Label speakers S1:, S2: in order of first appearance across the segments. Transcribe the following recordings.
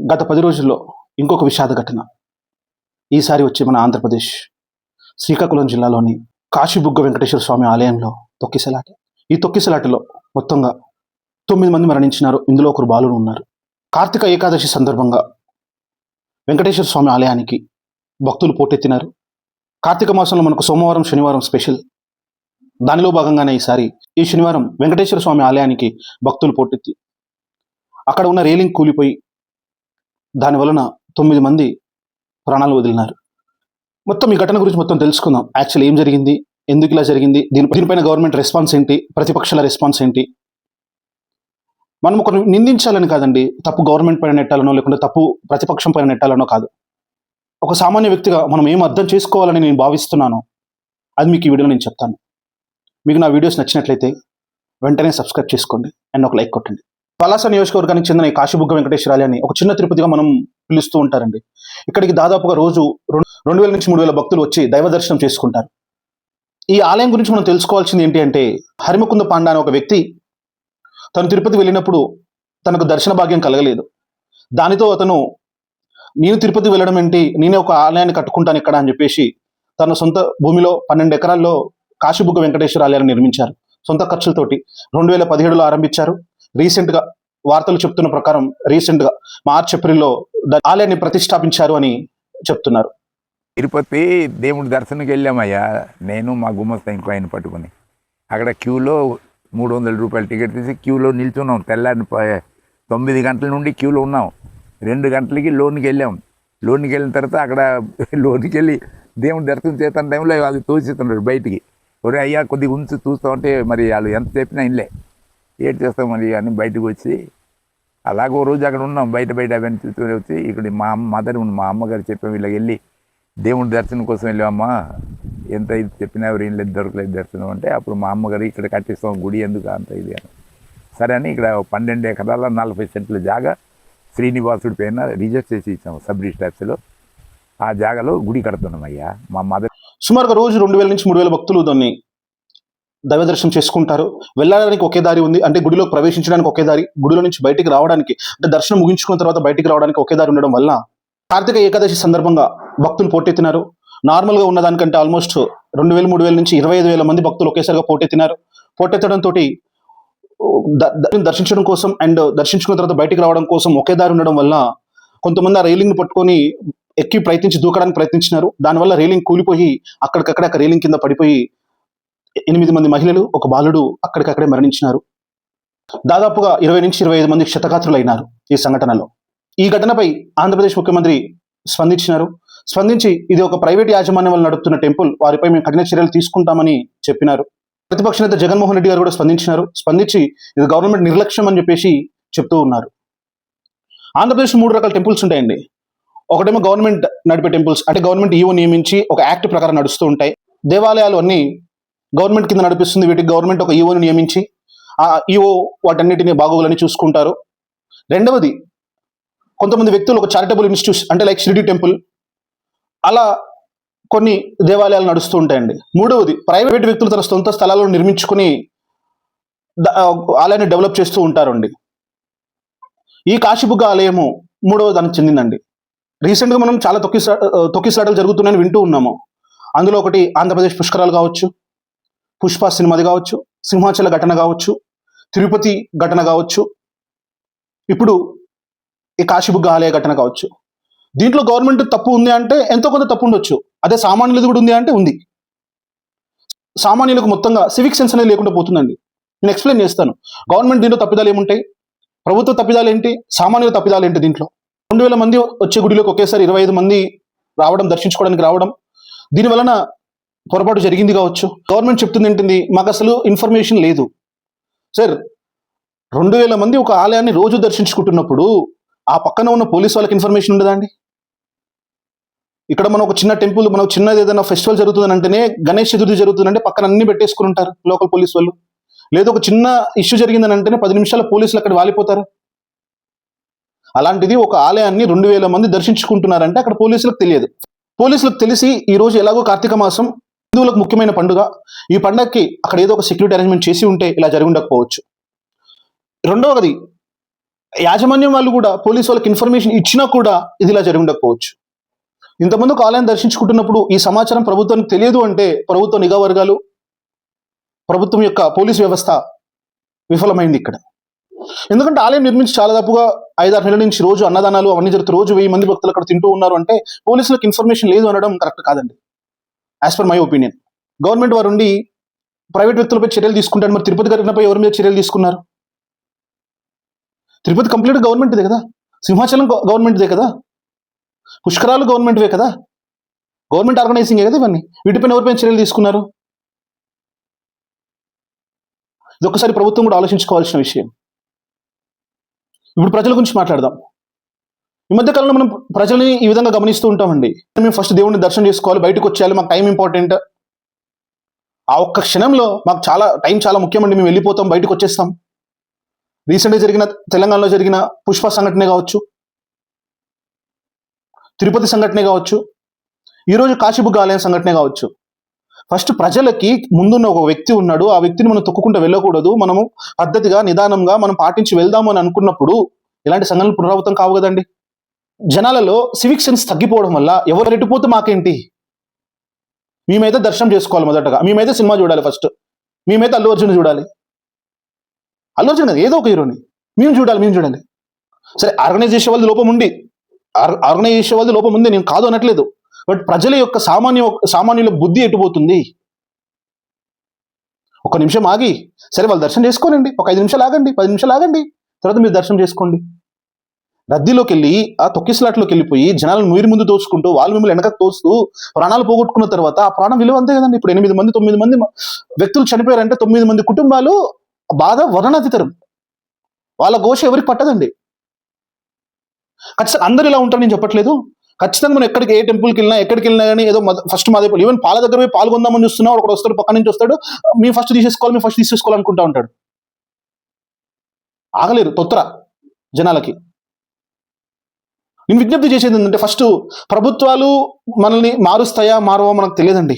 S1: గత పది రోజుల్లో ఇంకొక విషాద ఘటన. ఈసారి వచ్చి మన ఆంధ్రప్రదేశ్ శ్రీకాకుళం జిల్లాలోని కాశీబుగ్గ వెంకటేశ్వర స్వామి ఆలయంలో తొక్కిసలాట. ఈ తొక్కిసలాటలో మొత్తంగా తొమ్మిది మంది మరణించినారు. ఇందులో ఒకరు బాలుడు ఉన్నారు. కార్తీక ఏకాదశి సందర్భంగా వెంకటేశ్వర స్వామి ఆలయానికి భక్తులు పోటెత్తినారు. కార్తీక మాసంలో మనకు సోమవారం శనివారం స్పెషల్. దానిలో భాగంగానే ఈసారి ఈ శనివారం వెంకటేశ్వర స్వామి ఆలయానికి భక్తులు పోటెత్తి అక్కడ ఉన్న రేలింగ్ కూలిపోయి దాని వలన తొమ్మిది మంది ప్రాణాలు వదిలినారు. మొత్తం ఈ ఘటన గురించి మొత్తం తెలుసుకుందాం. యాక్చువల్ ఏం జరిగింది? ఎందుకు ఇలా జరిగింది? దీని దీనిపైన గవర్నమెంట్ రెస్పాన్స్ ఏంటి? ప్రతిపక్షాల రెస్పాన్స్ ఏంటి? మనం ఒకరు నిందించాలని కాదండి. తప్పు గవర్నమెంట్ పైన నెట్టాలనో లేకుంటే తప్పు ప్రతిపక్షం పైన నెట్టాలనో కాదు. ఒక సామాన్య వ్యక్తిగా మనం ఏం అర్థం చేసుకోవాలని నేను భావిస్తున్నానో అది మీకు ఈ వీడియోలో నేను చెప్తాను. మీకు నా వీడియోస్ నచ్చినట్లయితే వెంటనే సబ్స్క్రైబ్ చేసుకోండి. అండ్ ఒక లైక్ కొట్టండి. పలాస నియోజకవర్గానికి చెందిన కాశీబుగ్గ కాశీబుగ్గ వెంకటేశ్వరాలయాన్ని ఒక చిన్న తిరుపతిగా మనం పిలుస్తూ ఉంటారండి. ఇక్కడికి దాదాపుగా రోజు రెండు రెండు వేల నుంచి మూడు వేల భక్తులు వచ్చి దైవ దర్శనం చేసుకుంటారు. ఈ ఆలయం గురించి మనం తెలుసుకోవాల్సింది ఏంటి అంటే హరిమకుంద పాండా అనే ఒక వ్యక్తి తను తిరుపతి వెళ్ళినప్పుడు తనకు దర్శన భాగ్యం కలగలేదు. దానితో అతను నేను తిరుపతి వెళ్ళడం ఏంటి? నేనే ఒక ఆలయాన్ని కట్టుకుంటాను ఇక్కడ అని చెప్పేసి తన సొంత భూమిలో పన్నెండు ఎకరాల్లో కాశీబుగ్గ వెంకటేశ్వర ఆలయాన్ని నిర్మించారు. సొంత ఖర్చులతోటి రెండు వేల పదిహేడులో ఆరంభించారు. రీసెంట్గా వార్తలు చెప్తున్న ప్రకారం రీసెంట్గా మార్చ్ ఏప్రిల్లో ఆలయాన్ని ప్రతిష్టాపించారు అని చెప్తున్నారు.
S2: తిరుపతి దేవుడి దర్శనకి వెళ్ళామయ్యా. నేను మా గుమ్మస్తా ఇంకో ఆయన పట్టుకుని. అక్కడ క్యూలో మూడు వందల రూపాయల టికెట్ తీసి క్యూలో నిల్చున్నాం. తెల్లారి తొమ్మిది గంటల నుండి క్యూలో ఉన్నాం. రెండు గంటలకి లోన్కి వెళ్ళాం. లోన్కి వెళ్ళిన తర్వాత అక్కడ లోన్కి వెళ్ళి దేవుడి దర్శనం చేస్తున్న టైంలో అది తోసిస్తున్నారు బయటికి. ఒరే అయ్యా కొద్దిగా ఉంచి చూస్తామంటే మరి వాళ్ళు ఎంత చెప్పినా ఇల్లే ఏడు చేస్తాం మరి అని బయటకు వచ్చి అలాగో రోజు అక్కడ ఉన్నాం బయట బయట అవన్నీ చూస్తూనే వచ్చి ఇక్కడ మా అమ్మ మదర్ ఉంది మా అమ్మగారు చెప్పాం వీళ్ళకి వెళ్ళి దేవుడి దర్శనం కోసం వెళ్ళామమ్మా ఎంత ఇది చెప్పినా ఎవరు ఏం లేదు దొరకలేదు దర్శనం అంటే అప్పుడు మా అమ్మగారు ఇక్కడ కట్టిస్తాం గుడి ఎందుకు అంత ఇది అని. సరే అని ఇక్కడ పన్నెండు ఎకరాల నలభై సెంట్ల జాగా శ్రీనివాసుడి పైన రిజిస్టర్ చేసి ఇచ్చాము సబ్ రిజిస్టర్ ఆ జాగాలో గుడి కడుతున్నాం అయ్యా మా మదర్
S1: సుమారుగా రోజు రెండు వేల నుంచి మూడు వేల భక్తులు దాన్ని దైవ దర్శనం చేసుకుంటారు. వెళ్ళడానికి ఒకే దారి ఉంది. అంటే గుడిలో ప్రవేశించడానికి ఒకే దారి గుడిలో నుంచి బయటికి రావడానికి అంటే దర్శనం ముగించుకున్న తర్వాత బయటికి రావడానికి ఒకే దారి ఉండడం వల్ల కార్తీక ఏకాదశి సందర్భంగా భక్తులు పోటెత్తినారు. నార్మల్గా ఉన్న దానికంటే ఆల్మోస్ట్ రెండు వేల మూడు వేల నుంచి ఇరవై ఐదు వేల మంది భక్తులు ఒకేసారిగా పోటెత్తినారు. పోటెత్తడంతో దర్శించడం కోసం అండ్ దర్శించుకున్న తర్వాత బయటికి రావడం కోసం ఒకే దారి ఉండడం వల్ల కొంతమంది ఆ రైలింగ్ పట్టుకొని ఎక్కి ప్రయత్నించి దూకడానికి ప్రయత్నించినారు. దానివల్ల రైలింగ్ కూలిపోయి అక్కడికక్కడే రైలింగ్ కింద పడిపోయి ఎనిమిది మంది మహిళలు ఒక బాలుడు అక్కడికక్కడే మరణించినారు. దాదాపుగా ఇరవై నుంచి ఇరవై ఐదు మంది క్షతగాత్రులైనారు ఈ సంఘటనలో. ఈ ఘటనపై ఆంధ్రప్రదేశ్ ముఖ్యమంత్రి స్పందించినారు. స్పందించి ఇది ఒక ప్రైవేట్ యాజమాన్యం వల్ల నడుపుతున్న టెంపుల్ వారిపై మేము కఠిన చర్యలు తీసుకుంటామని చెప్పినారు. ప్రతిపక్ష నేత జగన్మోహన్ రెడ్డి గారు కూడా స్పందించినారు. స్పందించి ఇది గవర్నమెంట్ నిర్లక్ష్యం అని చెప్పేసి చెప్తూ ఉన్నారు. ఆంధ్రప్రదేశ్ మూడు రకాల టెంపుల్స్ ఉంటాయండి. ఒకటేమో గవర్నమెంట్ నడిపే టెంపుల్స్ అంటే గవర్నమెంట్ ఈఓ నియమించి ఒక యాక్ట్ ప్రకారం నడుస్తూ ఉంటాయి. దేవాలయాలు అన్ని గవర్నమెంట్ కింద నడిపిస్తుంది. వీటికి గవర్నమెంట్ ఒక ఈఓని నియమించి ఆ ఈఓ వాటన్నిటిని బాగోగులని చూసుకుంటారు. రెండవది కొంతమంది వ్యక్తులు ఒక చారిటబుల్ ఇన్స్టిట్యూషన్ అంటే లైక్ షిరిడి టెంపుల్ అలా కొన్ని దేవాలయాలు నడుస్తూ ఉంటాయండి. మూడవది ప్రైవేట్ వ్యక్తులు తన సొంత స్థలాలను నిర్మించుకుని ఆలయాన్ని డెవలప్ చేస్తూ ఉంటారండి. ఈ కాశీబుగ్గ ఆలయము మూడవ దానికి చెందిందండి. రీసెంట్గా మనం చాలా తొక్కిసా తొక్కిసలాటలు జరుగుతున్నాయని వింటూ ఉన్నాము. అందులో ఒకటి ఆంధ్రప్రదేశ్ పుష్కరాలు కావచ్చు పుష్ప సినిమాది కావచ్చు సింహాచల ఘటన కావచ్చు తిరుపతి ఘటన కావచ్చు ఇప్పుడు ఈ కాశీబుగ్గ ఆలయ ఘటన కావచ్చు. దీంట్లో గవర్నమెంట్ తప్పు ఉంది అంటే ఎంతో కొంత తప్పు ఉండొచ్చు. అదే సామాన్యులది కూడా ఉంది అంటే ఉంది. సామాన్యులకు మొత్తంగా సివిక్ సెన్స్ అనేది లేకుండా పోతుందండి. నేను ఎక్స్ప్లెయిన్ చేస్తాను. గవర్నమెంట్ దీంట్లో తప్పిదాలు ఏముంటాయి? ప్రభుత్వ తప్పిదాలు ఏంటి? సామాన్యుల తప్పిదాలు ఏంటి దీంట్లో? రెండు వేల మంది వచ్చే గుడిలోకి ఒకేసారి ఇరవై ఐదు మంది రావడం దర్శించుకోవడానికి రావడం దీని వలన పొరపాటు జరిగింది కావచ్చు. గవర్నమెంట్ చెప్తుంది ఏంటింది మాకు అసలు ఇన్ఫర్మేషన్ లేదు. సార్ రెండు వేల మంది ఒక ఆలయాన్ని రోజు దర్శించుకుంటున్నప్పుడు ఆ పక్కన ఉన్న పోలీస్ వాళ్ళకి ఇన్ఫర్మేషన్ ఉండదా అండి? ఇక్కడ మనం ఒక చిన్న టెంపుల్ మనం చిన్నది ఏదైనా ఫెస్టివల్ జరుగుతుందని అంటేనే గణేష్ చతుర్థి జరుగుతుందంటే పక్కన అన్ని పెట్టేసుకుని ఉంటారు లోకల్ పోలీస్ వాళ్ళు. లేదు ఒక చిన్న ఇష్యూ జరిగిందని అంటేనే పది నిమిషాల పోలీసులు అక్కడ వాలిపోతారు. అలాంటిది ఒక ఆలయాన్ని రెండు వేల మంది దర్శించుకుంటున్నారంటే అక్కడ పోలీసులకు తెలియదు. పోలీసులకు తెలిసి ఈ రోజు ఎలాగో కార్తీక మాసం హిందువులకు ముఖ్యమైన పండుగ. ఈ పండగకి అక్కడ ఏదో ఒక సెక్యూరిటీ అరేంజ్మెంట్ చేసి ఉంటే ఇలా జరిగి ఉండకపోవచ్చు. రెండవది యాజమాన్యం వాళ్ళు కూడా పోలీస్ వాళ్ళకి ఇన్ఫర్మేషన్ ఇచ్చినా కూడా ఇది ఇలా జరిగి ఉండకపోవచ్చు. ఇంతకుముందు ఒక ఆలయం దర్శించుకుంటున్నప్పుడు ఈ సమాచారం ప్రభుత్వానికి తెలియదు అంటే ప్రభుత్వ నిఘా వర్గాలు ప్రభుత్వం యొక్క పోలీస్ వ్యవస్థ విఫలమైంది ఇక్కడ. ఎందుకంటే ఆలయం నిర్మించి చాలా తప్పుగా ఐదారు నెలల నుంచి రోజు అన్నదానాలు అవన్నీ జరుగుతూ రోజు వెయ్యి మంది భక్తులు అక్కడ తింటూ ఉన్నారు అంటే పోలీసులకు ఇన్ఫర్మేషన్ లేదు అనడం కరెక్ట్ కాదండి. As per my opinion government వారు ఉండి ప్రైవేట్ వ్యక్తులపై చర్యలు తీసుకుంటారు. మరి తిరుపతి ఘటనపై ఎవరి మీద చర్యలు తీసుకున్నారు? తిరుపతి కంప్లీట్ గవర్నమెంట్దే కదా? సింహాచలం గవర్నమెంట్దే కదా? పుష్కరాలు గవర్నమెంట్వే కదా? గవర్నమెంట్ ఆర్గనైజింగే కదా ఇవన్నీ? వీటిపైన ఎవరిపైన చర్యలు తీసుకున్నారు? ఇది ఒకసారి ప్రభుత్వం కూడా ఆలోచించుకోవాల్సిన విషయం. ఇప్పుడు ప్రజల గురించి మాట్లాడదాం. ఈ మధ్య కాలంలో మనం ప్రజల్ని ఈ విధంగా గమనిస్తూ ఉంటామండి. మేము ఫస్ట్ దేవుడిని దర్శనం చేసుకోవాలి బయటకు వచ్చేయాలి మాకు టైం ఇంపార్టెంట్ ఆ ఒక్క క్షణంలో మాకు చాలా టైం చాలా ముఖ్యమండి. మేము వెళ్ళిపోతాం బయటకు వచ్చేస్తాం. రీసెంట్గా జరిగిన తెలంగాణలో జరిగిన పుష్ప సంఘటనే కావచ్చు తిరుపతి సంఘటనే కావచ్చు ఈరోజు కాశీబుగ్గ ఆలయం సంఘటనే కావచ్చు. ఫస్ట్ ప్రజలకి ముందున్న ఒక వ్యక్తి ఉన్నాడు. ఆ వ్యక్తిని మనం తొక్కుకుంటూ వెళ్ళకూడదు. మనము పద్ధతిగా నిదానంగా మనం పాటించి వెళ్దాము అని అనుకున్నప్పుడు ఇలాంటి సంఘటనలు పునరావృతం కావు కదండి. జనాలలో సివిక్ సెన్స్ తగ్గిపోవడం వల్ల ఎవరు ఎటుపోతే మాకేంటి? మేమైతే దర్శనం చేసుకోవాలి మొదటగా. మేమైతే సినిమా చూడాలి ఫస్ట్ మేమైతే అల్లు అర్జున్ చూడాలి. అల్లు అర్జున్ కదా ఏదో ఒక హీరోని. మేము చూడాలి మేము చూడాలి. సరే ఆర్గనైజ్ చేసే వాళ్ళది లోపం ఉంది. ఆర్గనైజేషన్ ఆర్గనైజ్ చేసే వాళ్ళది లోపం ఉంది నేను కాదు అనట్లేదు. బట్ ప్రజల యొక్క సామాన్య సామాన్యుల బుద్ధి ఎటుపోతుంది? ఒక నిమిషం ఆగి సరే వాళ్ళు దర్శనం చేసుకోనండి. ఒక ఐదు నిమిషాలు ఆగండి పది నిమిషాలు ఆగండి. తర్వాత మీరు దర్శనం చేసుకోండి. రద్దీలోకి వెళ్ళి ఆ తొక్కిసలాట్లోకి వెళ్ళిపోయి జనాలను మీరు ముందు తోసుకుంటూ వాళ్ళు మిమ్మల్ని వెనకకు తోస్తూ ప్రాణాలు పోగొట్టుకున్న తర్వాత ఆ ప్రాణం విలువ అంతే కదండి. ఇప్పుడు ఎనిమిది మంది తొమ్మిది మంది వ్యక్తులు చనిపోయారంటే తొమ్మిది మంది కుటుంబాలు బాధ వర్ణనాతీతరం వాళ్ళ ఘోష ఎవరికి పట్టదండి. ఖచ్చితంగా అందరు ఇలా ఉంటారు నేను చెప్పట్లేదు. ఖచ్చితంగా మనం ఎక్కడికి ఏ టెంపుల్కి వెళ్ళినా ఎక్కడికి వెళ్ళినా కానీ ఏదో ఫస్ట్ మాదే ఈవెన్ పాల దగ్గర పోయి పాల్గొందామని చూస్తున్నా ఒకడు వస్తాడు పక్క నుంచి వస్తాడు మీ ఫస్ట్ తీసేసుకోవాలి మీ ఫస్ట్ తీసేసుకోవాలనుకుంటా ఉంటాడు. ఆగలేరు తొత్తర జనాలకి. నేను విజ్ఞప్తి చేసేది ఏంటంటే ఫస్ట్ ప్రభుత్వాలు మనల్ని మారుస్తాయా మారవా మనకు తెలియదండి.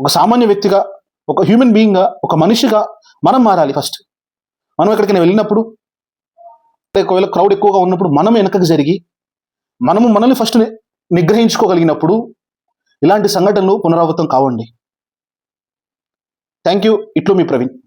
S1: ఒక సామాన్య వ్యక్తిగా ఒక హ్యూమన్ బీయింగ్గా ఒక మనిషిగా మనం మారాలి ఫస్ట్. మనం ఎక్కడికైనా వెళ్ళినప్పుడు ఒకవేళ క్రౌడ్ ఎక్కువగా ఉన్నప్పుడు మనం వెనకకు జరిగి మనము మనల్ని ఫస్ట్ నిగ్రహించుకోగలిగినప్పుడు ఇలాంటి సంఘటనలు పునరావృతం కావండి. థ్యాంక్ యూ ఇట్లు మీ ప్రవీణ్.